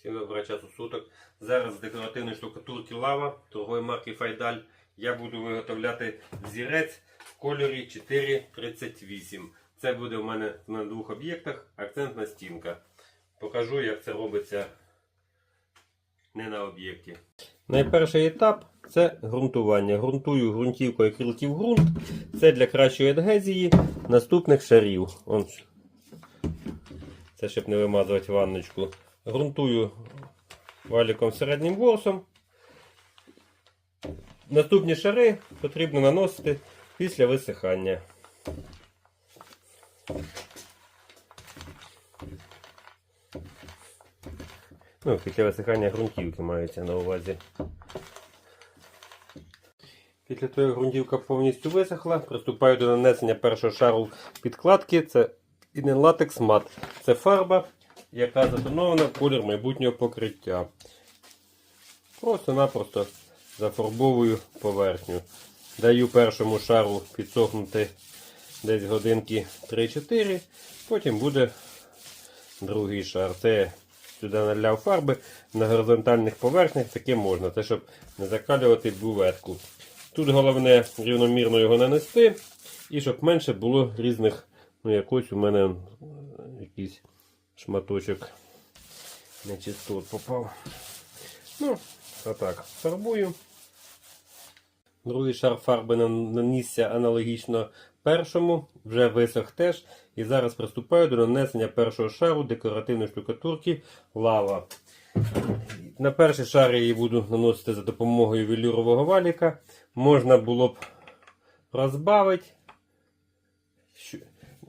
Всім доброго часу суток. Зараз з штукатурки лава торгової марки Файдаль я буду виготовляти зірець в кольорі 438. Це буде у мене на двох об'єктах акцентна стінка. Покажу, як це робиться не на об'єкті. Найперший етап це ґрунтування. Грунтую ґрунтівкою крилків ґрунт. Це для кращої адгезії наступних шарів. Це щоб не вимазувати ванночку. Грунтую валіком середнім ворсом. Наступні шари потрібно наносити після висихання. Ну, після висихання ґрунтівки мається на увазі. Після того, як ґрунтівка повністю висохла, приступаю до нанесення першого шару підкладки. Це інелатекс мат. Це фарба, яка затонована в колір майбутнього покриття. Просто-напросто зафарбовую поверхню. Даю першому шару підсохнути десь годинки 3-4, потім буде другий шар. Це сюди наляв фарби на горизонтальних поверхнях, таке можна, це щоб не закалювати бюветку. Тут головне рівномірно його нанести, і щоб менше було різних, ну якось у мене якийсь шматочок нечистот попав. Ну, отак, фарбую. Другий шар фарби нан- нанісся аналогічно першому, вже висох теж. І зараз приступаю до нанесення першого шару декоративної штукатурки лава. На перший шар я її буду наносити за допомогою велюрового валіка. Можна було б розбавити.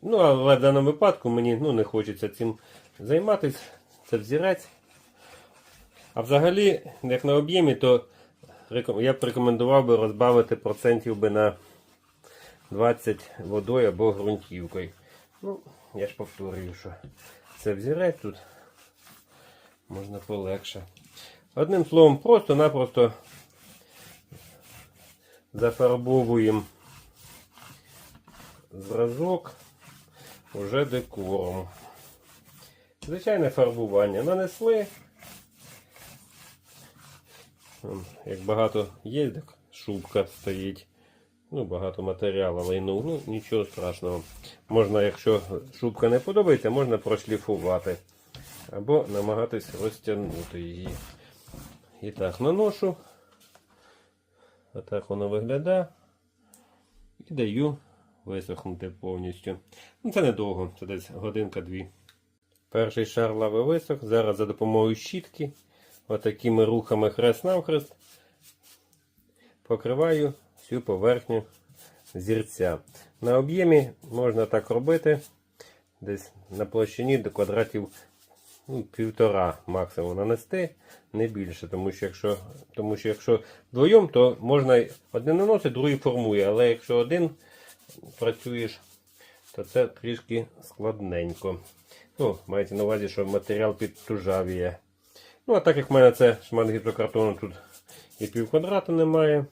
Ну, але в даному випадку мені ну, не хочеться цим займатися. Це взірець. А взагалі, як на об'ємі, то я б рекомендував би розбавити процентів би на 20 водою або ґрунтівкою. Ну, я ж повторюю, що це взірець тут можна полегше. Одним словом, просто-напросто зафарбовуємо зразок уже декором. Звичайне фарбування нанесли. Як багато є, так шубка стоїть. Ну, багато матеріалу лайнув. Ну, нічого страшного. Можна, якщо шубка не подобається, можна прошліфувати. Або намагатись розтягнути її. І так, наношу. Отак воно виглядає. І даю висохнути повністю. Ну, це недовго, це десь годинка-дві. Перший шар лави висох. Зараз за допомогою щітки, отакими рухами хрест-навхрест, покриваю всю поверхню зірця. На об'ємі можна так робити десь на площині до квадратів ну, півтора максимум нанести, не більше. Тому що якщо, тому що якщо вдвоєм, то можна один наносить, другий формує. Але якщо один працюєш, то це трішки складненько. Ну, мається на увазі, що матеріал підтужавіє. Ну, а так як в мене це шмат гіпсокартону тут і пів квадрата немає,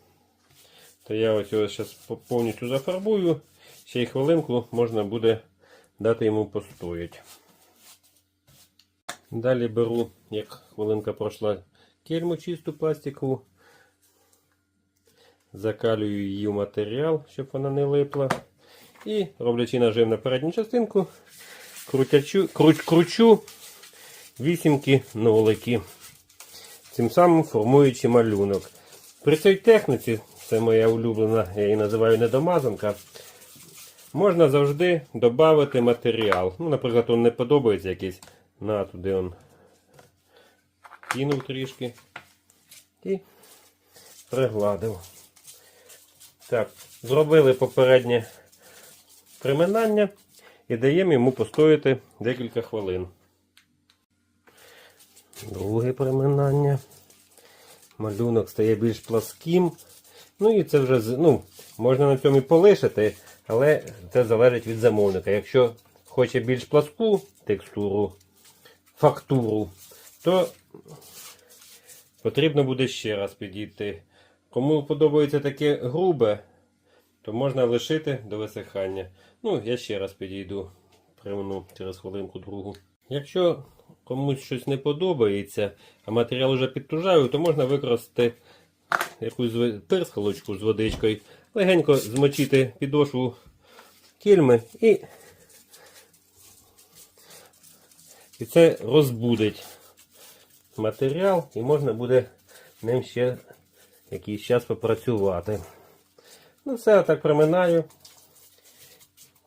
то я ось його зараз повністю зафарбую. Ще й хвилинку можна буде дати йому постоять. Далі беру, як хвилинка пройшла, кельму чисту пластикову. Закалюю її в матеріал, щоб вона не липла. І роблячи нажим на передню частинку, крутячу, кру- кручу вісімки нолики. Цим самим формуючи малюнок. При цій техніці, це моя улюблена, я її називаю недомазанка, можна завжди додати матеріал. Ну, наприклад, он не подобається якийсь. На, туди он кинув трішки і пригладив. Так, зробили попереднє приминання і даємо йому постояти декілька хвилин. Друге приминання. Малюнок стає більш пласким. Ну і це вже ну, можна на цьому і полишити, але це залежить від замовника. Якщо хоче більш пласку текстуру, фактуру, то потрібно буде ще раз підійти. Кому подобається таке грубе, то можна лишити до висихання. Ну, я ще раз підійду, примну через хвилинку другу. Якщо комусь щось не подобається, а матеріал вже підтужаю, то можна використати якусь пирскалочку з водичкою, легенько змочити підошву кільми і, і це розбудить матеріал і можна буде ним ще якийсь час попрацювати. Ну, все, так проминаю.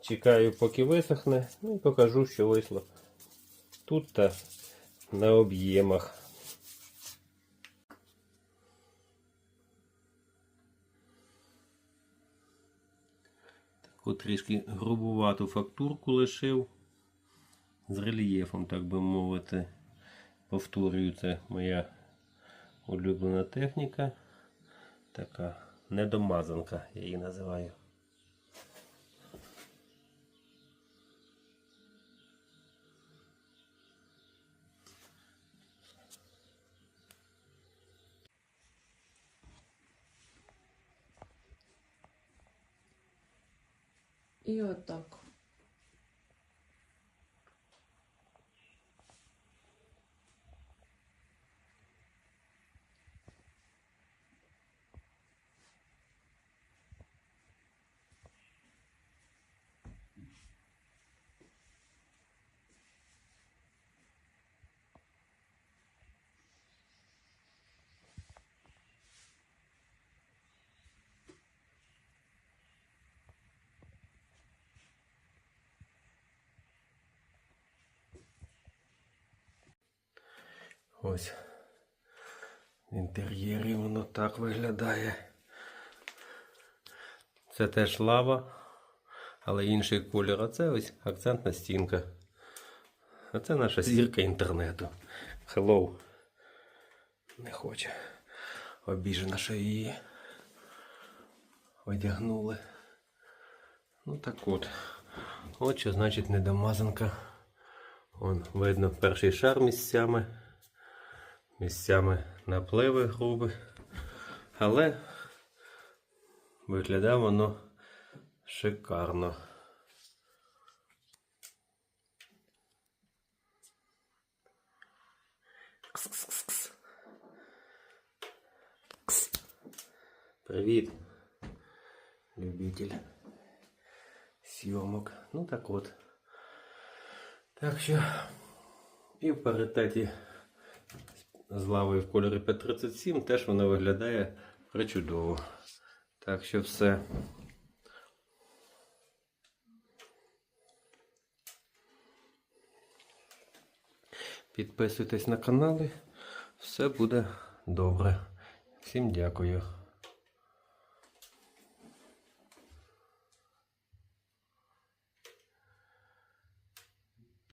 Чекаю, поки висохне, ну і покажу, що вийшло тут та на об'ємах. Таку трішки грубувату фактурку лишив з рельєфом, так би мовити. Повторюю, це моя улюблена техніка. Така недомазанка, я її називаю. І отак. Ось. В інтер'єрі воно так виглядає. Це теж лава, але інший колір. А це ось акцентна стінка. А це наша зірка інтернету. Hello. Не хоче. Обіжена, що її одягнули. Ну так от. От що значить недомазанка. Вон видно перший шар місцями. Місцями напливи грубі. Але виглядає воно шикарно. Кс-кс-кс-кс. Кс. Привіт, любитель зйомок. Ну так от. Так що і в паритеті з лавою в кольорі П37 теж воно виглядає причудово. Так що все. Підписуйтесь на канали. Все буде добре. Всім дякую.